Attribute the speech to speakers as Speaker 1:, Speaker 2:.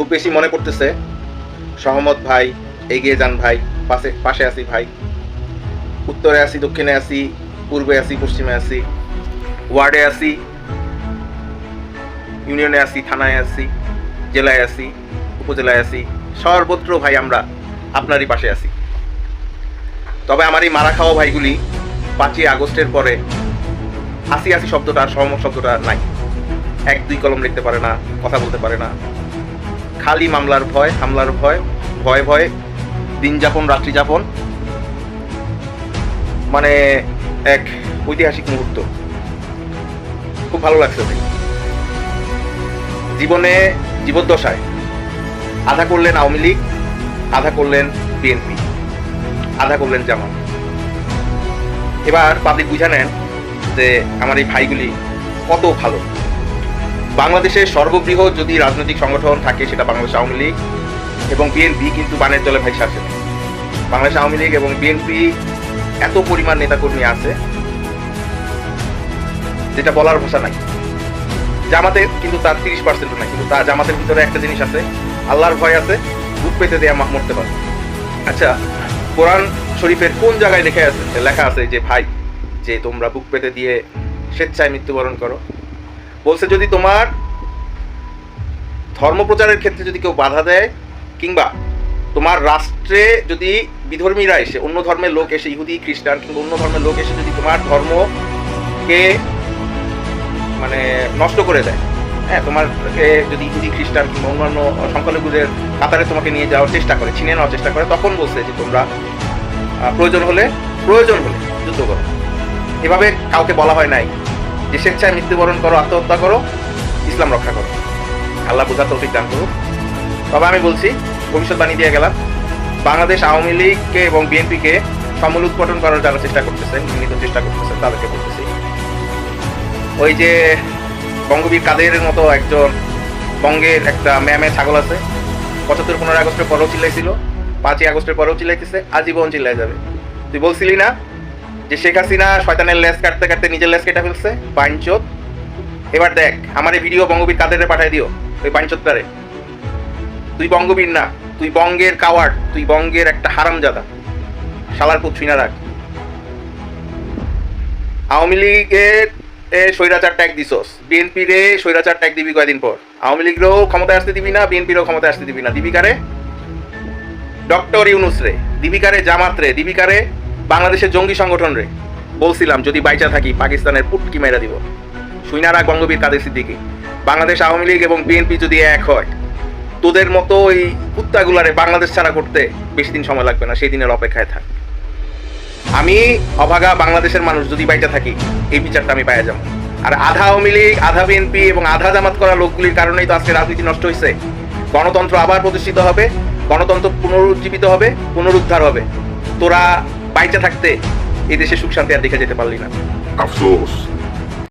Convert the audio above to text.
Speaker 1: খুব বেশি মনে পড়তেছে সহমত ভাই, এগিয়ে যান ভাই, পাশে পাশে আছি ভাই। উত্তরে আছি, দক্ষিণে আছি, পূর্বে আছি, পশ্চিমে আছি, ওয়ার্ডে আছি, ইউনিয়নে আছি, থানায় আছি, জেলায় আছি, উপজেলায় আছি, সর্বত্র ভাই আমরা আপনারই পাশে আছি। তবে আমার এই মারা খাওয়া ভাইগুলি পাঁচই আগস্টের পরে আসি আসি শব্দটা সহমত শব্দটা নাই। এক দুই কলম লিখতে পারে না, কথা বলতে পারে না খালি মামলার ভয়, হামলার ভয় ভয় ভয় দিন যাপন, রাত্রি যাপন মানে এক ঐতিহাসিক মুহূর্ত। খুব ভালো লাগছে জীবনে জীবদ্দশায় আধা করলেন আওয়ামী লীগ, আধা করলেন বিএনপি, আধা করলেন জামাত। এবার পাবলিক বুঝে নেন যে আমার এই ভাইগুলি কত ভালো। বাংলাদেশের সর্ববৃহৎ যদি রাজনৈতিক সংগঠন থাকে, সেটা বাংলাদেশ আওয়ামী লীগ এবং বিএনপি, কিন্তু বানের জলে ভাই না বাংলাদেশ আওয়ামী লীগ এবং বিএনপি এত পরিমাণ নেতাকর্মী আছে, যেটা বলার ভাষা নাই। জামাতের কিন্তু তার তিরিশ পার্সেন্টও নাই, কিন্তু তার জামাতের ভিতরে একটা জিনিস আছে, আল্লাহর ভয় আছে বুক পেতে দেয়া মরতে পারে আচ্ছা কোরআন শরীফের কোন জায়গায় লেখা আছে লেখা আছে যে, ভাই, যে তোমরা বুক পেতে দিয়ে স্বেচ্ছায় মৃত্যুবরণ করো বলছে যদি তোমার ধর্ম প্রচারের ক্ষেত্রে যদি কেউ বাধা দেয়, কিংবা তোমার রাষ্ট্রে যদি বিধর্মীরা এসে, অন্য ধর্মের লোক এসে, ইহুদি, খ্রিস্টান, কিংবা অন্য ধর্মের লোক এসে যদি তোমার ধর্মকে মানে নষ্ট করে দেয় হ্যাঁ তোমারকে যদি ইহুদি, খ্রিস্টান কিংবা অন্যান্য সংখ্যালঘুদের কাতারে তোমাকে নিয়ে যাওয়ার চেষ্টা করে, ছিনিয়ে নেওয়ার চেষ্টা করে, তখন বলছে যে তোমরা প্রয়োজন হলে প্রয়োজন হলে যুদ্ধ করো। এভাবে কাউকে বলা হয় নাই। যে স্বেচ্ছায় মৃত্যুবরণ করো, আত্মহত্যা করো, ইসলাম রক্ষা করো। আল্লাহ বোঝা তৌফিক দান করুক। তবে আমি বলছি ভবিষ্যৎবাণী দিয়ে গেলাম। বাংলাদেশ আওয়ামী লীগকে এবং বিএনপিকে সমূল উৎপাদন করার যারা চেষ্টা করতেছেন নিয়মিত চেষ্টা করতেছেন তাদেরকে বলতেছি, ওই যে বঙ্গবীর কাদের মতো একজন বঙ্গের একটা ম্যামে ছাগল আছে, পঁচাত্তর পনেরো আগস্টের পরেও চিল্লাইছিল, পাঁচই আগস্টের পরেও চিল্লাইতেছে, আজীবন চিল্লাই যাবে। তুই বলছিলি না যে শেখ হাসিনা শয়তানের লেস কাটতে কাটতে নিজের লেস কেটে ফেলছে পাঞ্চত এবার দেখ, আমার এই ভিডিও বঙ্গবীর কাদের পাঠাই দিও, ওই পাঞ্চতটারে তুই বঙ্গবীর না, তুই বঙ্গের কাওয়ার্ড, তুই বঙ্গের একটা হারামজাদা। শালার পুত ছুঁনা রাখ। আওয়ামী লীগের স্বৈরাচার ট্যাগ দিছস। বিএনপি রে স্বৈরাচার ট্যাগ দিবি কয়দিন পর? আওয়ামী লীগেরও ক্ষমতায় আসতে দিবি না, বিএনপিরও ক্ষমতায় আসতে দিবি না। দিবিকারে ডক্টর ইউনুস রে দিবিকারে জামাত রে দিবিকারে বাংলাদেশের জঙ্গি সংগঠন রে। বলছিলাম, যদি বাইচা থাকি, পাকিস্তানের পুটকি মেরা দিব। সুইনারা বঙ্গবীর কাদের সিদ্দিকি? বাংলাদেশ আওয়ামী লীগ এবং বিএনপি যদি এক হয়, তোদের মতো এই কুত্তাগুলারে বাংলাদেশ ছাড়া করতে বেশি দিন সময় লাগবে না, সেই দিনের অপেক্ষায় থাক। আমি অভাগা বাংলাদেশের মানুষ, যদি বাইচা থাকি, এই বিচারটা আমি পাইয়া যাব। আর আধা আওয়ামী লীগ, আধা বিএনপি এবং আধা জামাত করা লোকগুলির কারণেই তো আজকে রাজনীতি নষ্ট হয়েছে গণতন্ত্র আবার প্রতিষ্ঠিত হবে, গণতন্ত্র পুনরুজ্জীবিত হবে, পুনরুদ্ধার হবে। তোরা বাইচা থাকতে এই দেশে সুখ শান্তি আর দেখে যেতে পারলি না।
Speaker 2: আফসোস।